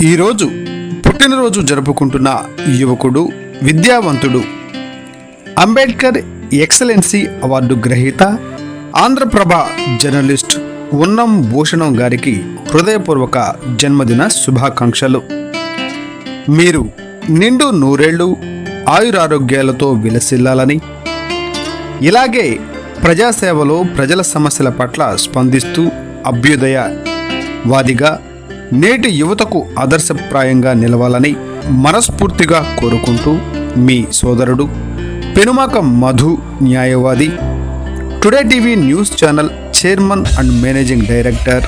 ఈరోజు పుట్టినరోజు జరుపుకుంటున్న యువకుడు విద్యావంతుడు అంబేద్కర్ ఎక్సలెన్సీ అవార్డు గ్రహీత ఆంధ్రప్రభ జర్నలిస్ట్ ఉన్నం భూషణం గారికి హృదయపూర్వక జన్మదిన శుభాకాంక్షలు. మీరు నిండు నూరేళ్ళు ఆయురారోగ్యాలతో విలసిల్లాలని ఇలాగే ప్రజాసేవలో ప్రజల సమస్యల పట్ల స్పందిస్తూ అభ్యుదయ వాదిగా నేటి యువతకు ఆదర్శప్రాయంగా నిలవాలని మనస్ఫూర్తిగా కోరుకుంటూ మీ సోదరుడు పెనుమాక మధు న్యాయవాది today TV news channel chairman and managing director